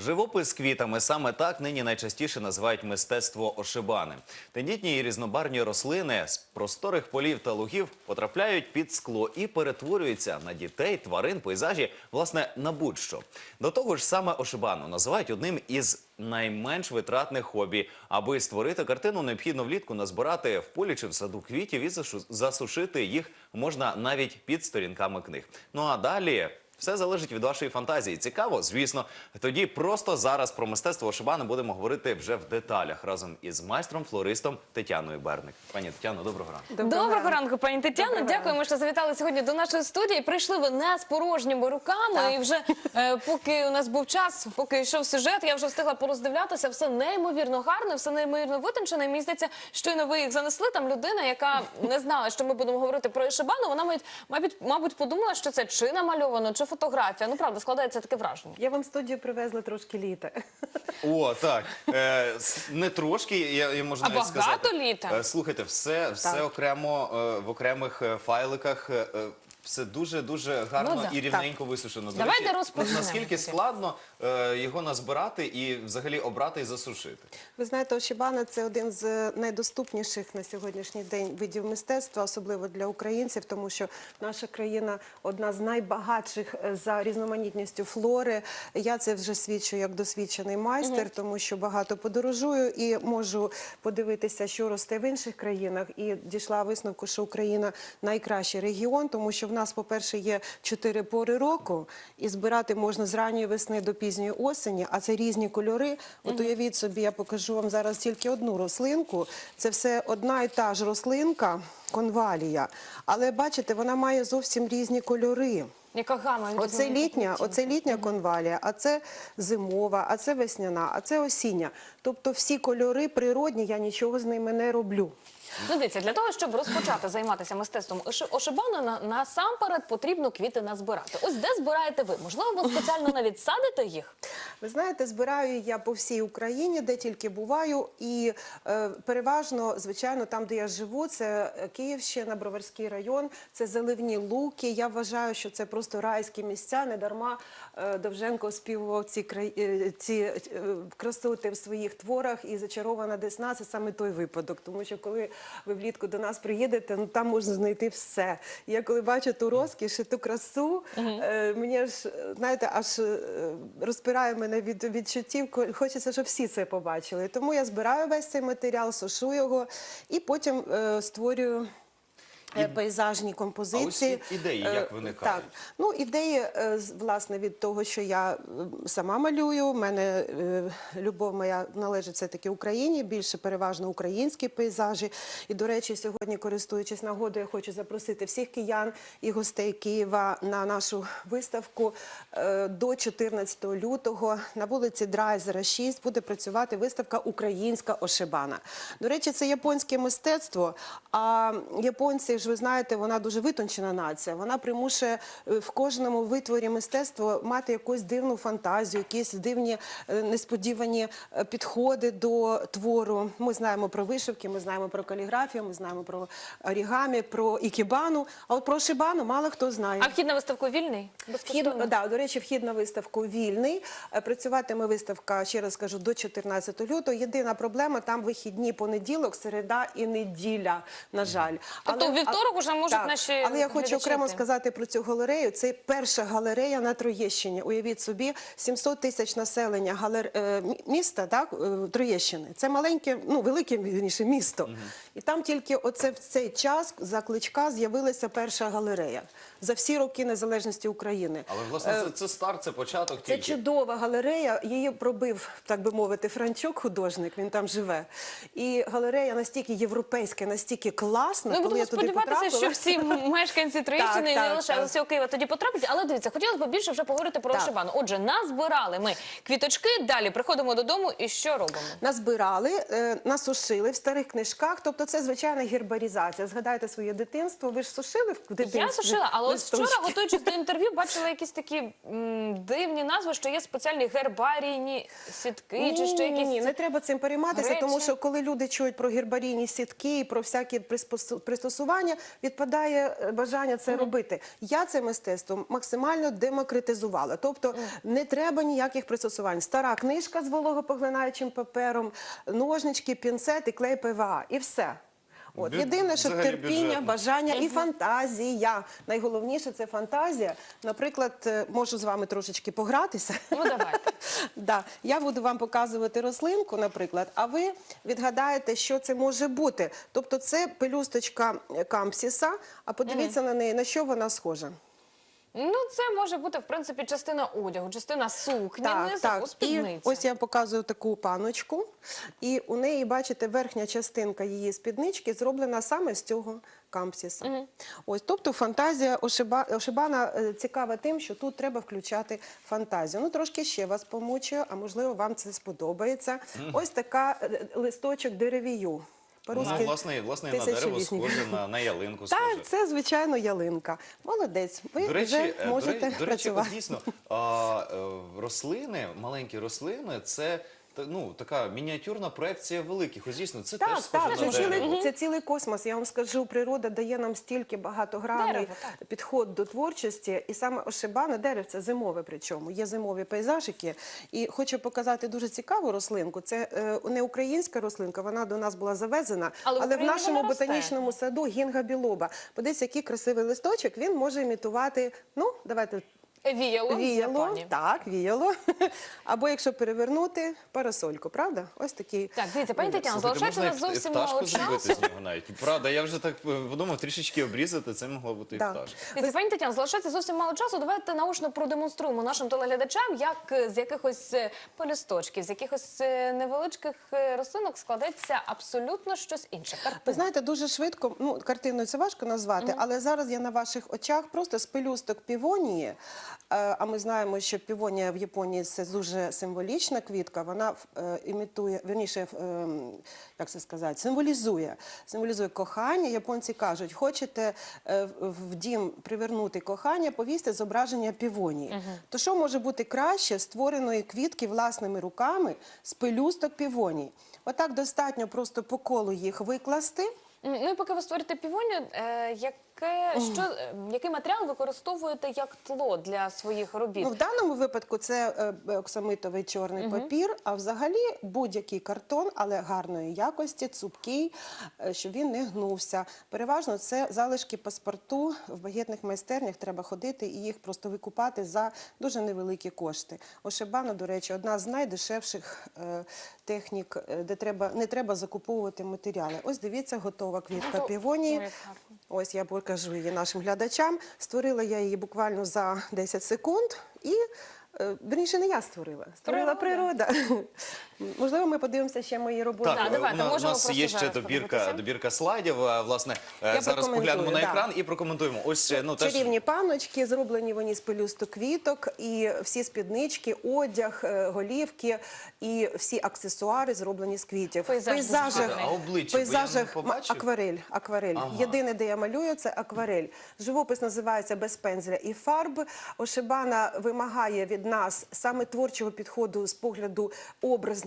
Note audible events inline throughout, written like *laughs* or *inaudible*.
Живопис квітами саме так нині найчастіше називають мистецтво ошибани. Тендітні і різнобарвні рослини з просторих полів та лугів потрапляють під скло і перетворюються на дітей, тварин, пейзажі, власне, на будь-що. До того ж, саме ошибану називають одним із найменш витратних хобі. Аби створити картину, необхідно влітку назбирати в полі чи в саду квітів і засушити їх можна навіть під сторінками книг. Ну а далі. Все залежить від вашої фантазії. Цікаво, звісно. Тоді просто зараз про мистецтво Ошибани будемо говорити вже в деталях разом із майстром-флористом Тетяною Берник. Пані Тетяно, доброго ранку. Доброго, ранку, пані Тетяно. Доброго Дякуємо, що завітали сьогодні до нашої студії. Прийшли ви не з порожніми руками. Так. І вже е, поки у нас був час, поки йшов сюжет, я вже встигла пороздивлятися. Все неймовірно гарне, все неймовірно витончене. І Мені здається, щойно ви їх занесли. Там людина, яка не знала, що ми будемо говорити про Ешибану, вона мабуть, мабуть, подумала, що це чи намальовано, чи фотографія. Ну правда, складається таке враження. Я вам в студію привезла трошки літа. *laughs* О, так. Е, с- не трошки, я, я можу А навіть сказати. багато літа? Е, слухайте, все, все окремо е, в окремих е, файликах. е, е, все дуже дуже гарно Ну, да. і рівненько висушено. До Давайте речі, розпочнемо Наскільки складно його назбирати і взагалі обрати і засушити? Ви знаєте, Ошібана це один з найдоступніших на сьогоднішній день видів мистецтва, особливо для українців, тому що наша країна одна з найбагатших е, за різноманітністю флори. Я це вже свідчу як досвідчений майстер, тому що багато подорожую і можу подивитися, що росте в інших країнах. І дійшла висновку, що Україна найкращий регіон, тому що в нас, по-перше, є чотири пори року, і збирати можна з ранньої весни до пізньої осені, а це різні кольори. От уявіть собі, я покажу вам зараз тільки одну рослинку. Це все одна і та ж рослинка, конвалія. Але бачите, вона має зовсім різні кольори. Яка гама? Оце літня, оце літня конвалія, а це зимова, а це весняна, а це осіння. Тобто всі кольори природні, я нічого з ними не роблю. Ну, дивіться, для того, щоб розпочати займатися мистецтвом оши- ошибану, на, насамперед потрібно квіти назбирати. Ось де збираєте ви? Можливо, ви спеціально навіть садите їх? Ви знаєте, збираю я по всій Україні, де тільки буваю, і е, переважно, звичайно, там, де я живу, це е, Київщина, Броварський район, це заливні луки. Я вважаю, що це просто райські місця. Не дарма е, Довженко співував ці край... е, ці е, красоти в своїх творах. І зачарована десна це саме той випадок. Тому що коли ви влітку до нас приїдете, ну там можна знайти все. Я коли бачу ту розкіш і ту красу, е, мені ж знаєте, аж е, розпирає мене від відчуттів. Хочеться, щоб всі це побачили. Тому я збираю весь цей матеріал, сушу його і потім е, створюю. Е, Пейзажні композиції. А ось ідеї як Е, виникають? Так, ну ідеї е, власне від того, що я сама малюю. У мене любов моя належить все таки Україні, більше переважно українські пейзажі. І до речі, сьогодні, користуючись нагодою, я хочу запросити всіх киян і гостей Києва на нашу виставку до 14 лютого на вулиці Драйзера 6 буде працювати виставка Українська ошибана. До речі, це японське мистецтво. А японці ж ви знаєте, вона дуже витончена нація. Вона примушує е, в кожному витворі мистецтва мати якусь дивну фантазію, якісь дивні е, несподівані е, підходи до твору. Ми знаємо про вишивки, ми знаємо про каліграфію, ми знаємо про орігамі, про ікібану. А от про шибану мало хто знає. А вхід на виставку вільний? Вхід, да, до речі, вхід на виставку вільний. Працюватиме виставка, ще раз кажу, до 14 лютого. Єдина проблема там вихідні понеділок, середа і неділя. На жаль, Тобто у вівторок уже можуть так, наші Але я хочу окремо сказати про цю галерею. Це перша галерея на Троєщині. Уявіть собі, 700 тисяч населення галер... е, міста, так е, Троєщини. Це маленьке, ну велике вірніше місто. І там тільки оце в цей час за кличка з'явилася перша галерея за всі роки незалежності України. Але власне це, це старт, це початок Е, Це тільки. чудова галерея. Її пробив, так би мовити, Франчук, художник. Він там живе. І галерея настільки європейська, настільки класна. Ну, коли я туди сподіватися, що всі мешканці Троєщини Так, не лише так. Києва тоді потраплять. Але дивіться, хотілося б більше вже поговорити про Так. Ошибану. Отже, назбирали ми квіточки, далі приходимо додому і що робимо? Назбирали, е, насушили в старих книжках. Тобто це звичайна гербарізація. Згадайте своє дитинство. Ви ж сушили в дитинстві? Я сушила, але от вчора, готуючись до *laughs* інтерв'ю, бачила якісь такі м, дивні назви, що є спеціальні гербарійні сітки, чи що ні, якісь ні, не треба цим перейматися, речі? тому що коли люди чують про гербарійні сітки і про всякі пристосування, бажання, відпадає е, бажання це робити. Я це мистецтво максимально демократизувала. Тобто не треба ніяких пристосувань. Стара книжка з вологопоглинаючим папером, ножнички, пінцет і клей ПВА. І все. От Від... єдине, що взагалі терпіння, бюджетно. бажання і фантазія. Найголовніше це фантазія. Наприклад, е, можу з вами трошечки погратися. Ну давайте. *laughs* Да. Я буду вам показувати рослинку, наприклад, а ви відгадаєте, що це може бути. Тобто це пелюсточка е, кампсіса, а подивіться на неї, на що вона схожа. Ну, це може бути в принципі частина одягу, частина сукні, Так, низу, так. І спідниця. ось я показую таку паночку, і у неї, бачите, верхня частинка її спіднички зроблена саме з цього кампсіса. Ось, тобто фантазія Ошиба, Ошибана е, цікава тим, що тут треба включати фантазію. Ну, трошки ще вас помучую, а можливо, вам це сподобається. Ось така е, листочок деревію. Ну, По-русски власне, власне, на дерево схоже, на, на ялинку Так, це звичайно ялинка. Молодець. Ви До речі, вже можете до можете працювати. до речі, от дійсно, а, е, рослини, маленькі рослини, це та- ну, така мініатюрна проекція великих. Ось дійсно, це теж Так, схоже так, на це дерево. цілий, це цілий космос. Я вам скажу, природа дає нам стільки багатогранний Дерево, підход до творчості. І саме ошибана дерево це зимове, причому є зимові пейзажики. І хочу показати дуже цікаву рослинку. Це е, не українська рослинка, вона до нас була завезена, Але в але, в Україні нашому вона росте. ботанічному саду гінга білоба. Подивіться, який красивий листочок. Він може імітувати. Ну, давайте Віяло, віяло, так, віяло. *laughs* Або якщо перевернути, парасольку, правда? Ось такий. Так, дивіться, пані Тетяна, залишається у нас зовсім мало зробити часу. з нього навіть. Правда, я вже так е, подумав, трішечки обрізати, це могла бути і пташка. Дивіться, пані Тетяна, залишається зовсім мало часу. Давайте наочно продемонструємо нашим телеглядачам, як е, з якихось е, полісточків, з якихось невеличких рослинок складеться абсолютно щось інше. Ви знаєте, дуже швидко, ну картиною це важко назвати, але зараз я на ваших очах просто з пелюсток півонії. Е, А ми знаємо, що півонія в Японії це дуже символічна квітка. Вона е, імітує, верніше, е, як це сказати, символізує. Символізує кохання. Японці кажуть, хочете в- дім привернути кохання, повісьте зображення півонії. То що може бути краще створеної квітки власними руками з пелюсток півонії? Отак достатньо просто по колу їх викласти. Ну і поки ви створите півонію, е, яке, що, е, який матеріал використовуєте як тло для своїх робіт? Ну, в даному випадку це е, оксамитовий чорний папір, а взагалі будь-який картон, але гарної якості, цупкий, е, щоб він не гнувся. Переважно це залишки паспорту в багетних майстернях. Треба ходити і їх просто викупати за дуже невеликі кошти. Ошибана, до речі, одна з найдешевших е, технік, де треба не треба закуповувати матеріали. Ось дивіться, готова квітка Ну, півонії. Ось я покажу її нашим глядачам. Створила я її буквально за 10 секунд і. е, Верніше, не я створила, створила природа. Можливо, ми подивимося ще мої роботи. Так, е, давайте, у на- у можемо нас просто є ще зараз добірка, подивитися. добірка слайдів. а, Власне, е, Я зараз прокоментую, поглянемо на да. екран і прокоментуємо. Ось е, ну теж Чарівні паночки, зроблені вони з пелюсток квіток, і всі спіднички, одяг, е, голівки і всі аксесуари зроблені з квітів. Пейзаж дуже гарний. А обличчя, бо я не пейзажах побачив. акварель. акварель. Ага. Єдине, де я малюю, це акварель. Живопис називається без пензля і фарб. Ошибана вимагає від нас саме творчого підходу з погляду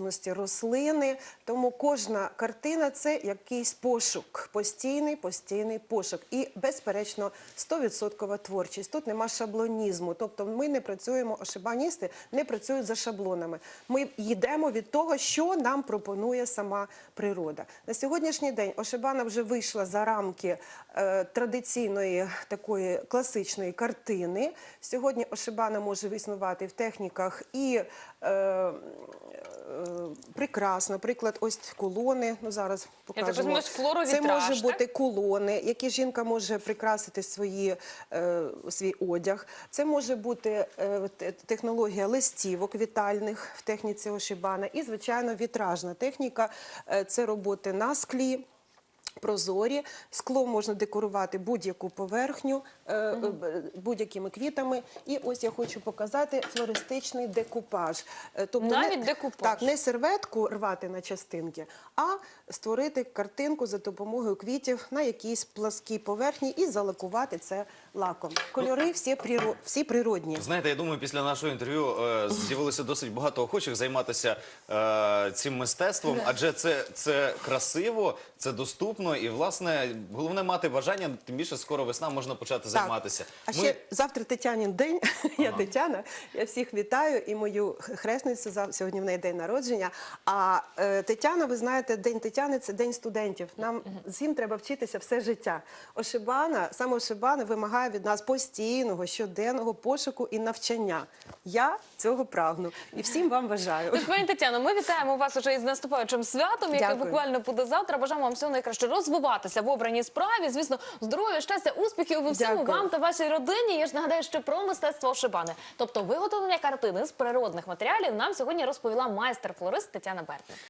образності рослини. Тому кожна картина це якийсь пошук, постійний, постійний пошук. І, безперечно, 100% творчість. Тут нема шаблонізму. Тобто ми не працюємо, ошибаністи не працюють за шаблонами. Ми йдемо від того, що нам пропонує сама природа. На сьогоднішній день Ошибана вже вийшла за рамки е, традиційної такої класичної картини. Сьогодні Ошибана може існувати в техніках і е, е, прикрас, наприклад, ось колони. Ну зараз покажемо. флоровітраж, Це може так? бути колони, які жінка може прикрасити свої, е, свій одяг. Це може бути е, технологія листівок вітальних в техніці Ошибана. І, звичайно, вітражна техніка е, це роботи на склі. Прозорі скло можна декорувати будь-яку поверхню е, будь-якими квітами. І ось я хочу показати флористичний декупаж. Е, Тобто Навіть не, декупаж. Так, не серветку рвати на частинки, а створити картинку за допомогою квітів на якійсь пласкій поверхні і залакувати це лаком. Кольори всі, приро... всі природні. Знаєте, я думаю, після нашого інтерв'ю е, з'явилося досить багато охочих займатися е, цим мистецтвом, адже це, це красиво, це доступно. Доступно і, власне, головне мати бажання, тим більше скоро весна можна почати займатися. А Ми- ще завтра Тетянін день. *laughs* Я Тетяна. Я всіх вітаю і мою хресницю сьогодні в неї день народження. А е, Тетяна, ви знаєте, день Тетяни це день студентів. Нам всім треба вчитися все життя. Ошибана, саме Ошибана вимагає від нас постійного щоденного пошуку і навчання. Я цього прагну і всім вам бажаю. Пані Тетяно, ми вітаємо вас уже із наступаючим святом, яке Дякую. буквально буде завтра. Бажаємо вам всього найкраще розвиватися в обраній справі. Звісно, здоров'я, щастя, успіхів у всьому Дякую. вам та вашій родині. Я ж нагадаю, що про мистецтво ошибани, тобто виготовлення картини з природних матеріалів, нам сьогодні розповіла майстер-флорист Тетяна Бертник.